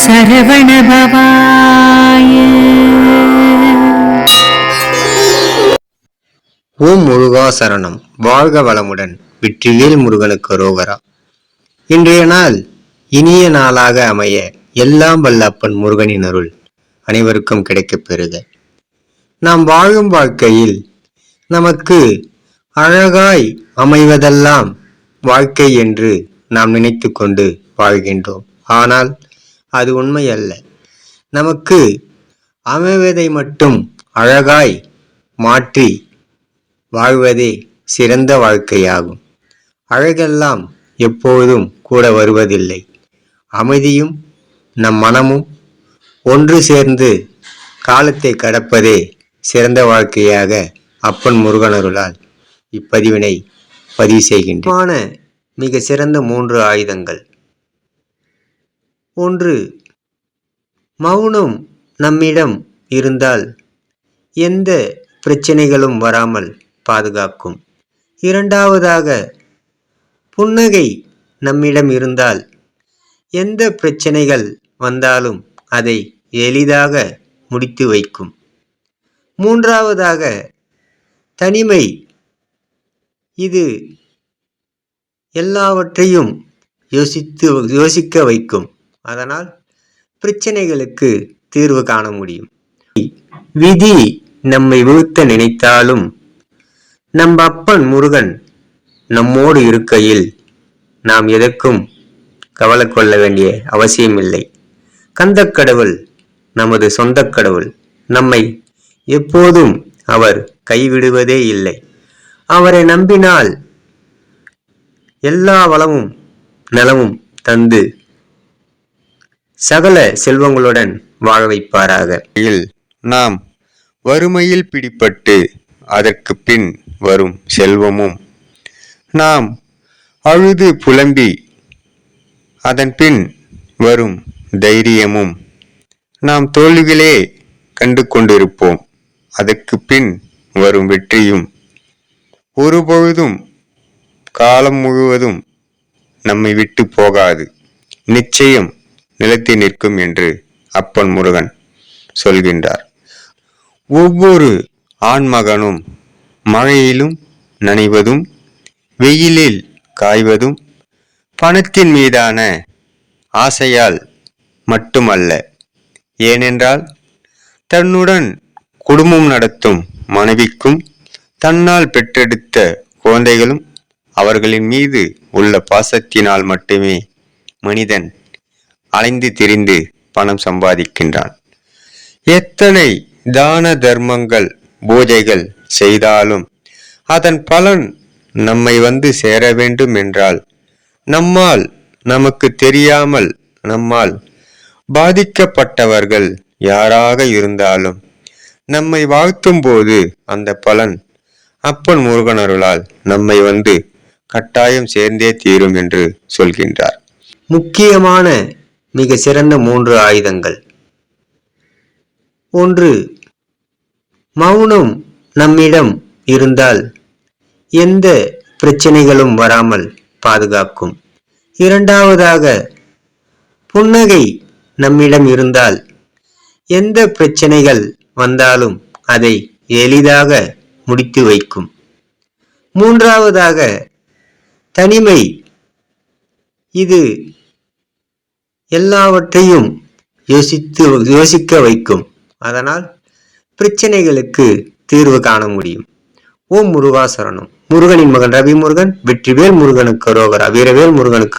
சரவணபவாய ஓம் முருகா சரணம். வாழ்க வளமுடன். வெற்றிவேல் முருகனுக்கு ரோகரா. இன்றைய நாள் இனிய நாளாக அமைய எல்லாம் வல்லப்பன் முருகனின் அருள் அனைவருக்கும் கிடைக்கப் பெறுக. நாம் வாழும் வாழ்க்கையில் நமக்கு அழகாய் அமைவதெல்லாம் வாழ்க்கை என்று நாம் நினைத்து கொண்டு வாழ்கின்றோம். ஆனால் அது உண்மை அல்ல நமக்கு அமைவதை மட்டும் அழகாய் மாற்றி வாழ்வதே சிறந்த வாழ்க்கையாகும். அழகெல்லாம் எப்போதும் கூட வருவதில்லை. அமைதியும் நம் மனமும் ஒன்று சேர்ந்து காலத்தை கடப்பதே சிறந்த வாழ்க்கையாக அப்பன் முருகனருளால் இப்பதிவினை பதிவு செய்கின்றன. மிக சிறந்த மூன்று ஆயுதங்கள். ஒன்று மௌனம் நம்மிடம் இருந்தால் எந்த பிரச்சனைகளும் வராமல் பாதுகாக்கும். இரண்டாவதாக புன்னகை நம்மிடம் இருந்தால் எந்த பிரச்சனைகள் வந்தாலும் அதை எளிதாக முடித்து வைக்கும். மூன்றாவதாக தனிமை இது எல்லாவற்றையும் யோசித்து யோசிக்க வைக்கும். அதனால் பிரச்சனைகளுக்கு தீர்வு காண முடியும். விதி நம்மை வீழ்த்த நினைத்தாலும் நம் அப்பன் முருகன் நம்மோடு இருக்கையில் நாம் எதற்கும் கவலை கொள்ள வேண்டிய அவசியமில்லை. கந்தக்கடவுள் நமது சொந்த கடவுள். நம்மை எப்போதும் அவர் கைவிடுவதே இல்லை. அவரை நம்பினால் எல்லா வளமும் நலமும் தந்து சகல செல்வங்களுடன் வாழ வைப்பாராக. நாம் வறுமையில் பிடிபட்டு அதற்கு பின் வரும் செல்வமும் நாம் அழுது புலம்பி அதன் பின் வரும் தைரியமும் நாம் தோல்விகளே கண்டு கொண்டிருப்போம். அதற்கு பின் வரும் வெற்றியும் ஒருபொழுதும் காலம் முழுவதும் நம்மை விட்டு போகாது. நிச்சயம் நிலத்தை நிற்கும் என்று அப்பன் முருகன் சொல்கின்றார். ஒவ்வொரு ஆண்மகனும் மழையிலும் நனைவதும் வெயிலில் காய்வதும் பணத்தின் மீதான ஆசையால் மட்டுமல்ல. ஏனென்றால் தன்னுடன் குடும்பம் நடத்தும் மனைவிக்கும் தன்னால் பெற்றெடுத்த குழந்தைகளும் அவர்களின் மீது உள்ள பாசத்தினால் மட்டுமே மனிதன் அலைந்து திரிந்து பணம் சம்பாதிக்கின்றான். எத்தனை தான தர்மங்கள் பூஜைகள் செய்தாலும் அதன் பலன் நம்மை வந்து சேர வேண்டும் என்றால் நம்மால் நமக்கு தெரியாமல் நம்மால் பாதிக்கப்பட்டவர்கள் யாராக இருந்தாலும் நம்மை வாழ்த்தும் போது அந்த பலன் அப்பன் முருகனருளால் நம்மை வந்து கட்டாயம் சேர்ந்தே தீரும் என்று சொல்கின்றார். முக்கியமான மிக சிறந்த மூன்று ஆயுதங்கள். ஒன்று மௌனம் நம்மிடம் இருந்தால் எந்த பிரச்சனைகளும் வராமல் பாதுகாக்கும். இரண்டாவதாக புன்னகை நம்மிடம் இருந்தால் எந்த பிரச்சனைகள் வந்தாலும் அதை எளிதாக முடித்து வைக்கும். மூன்றாவதாக தனிமை. இது எல்லாவற்றையும் யோசித்து யோசிக்க வைக்கும். அதனால் பிரச்சனைகளுக்கு தீர்வு காண முடியும். ஓம் முருகா சரணம் முருகனின் மகன் ரவி முருகன் வெற்றிவேல் முருகனுக்கு ரோகரா வீரவேல் முருகனுக்கு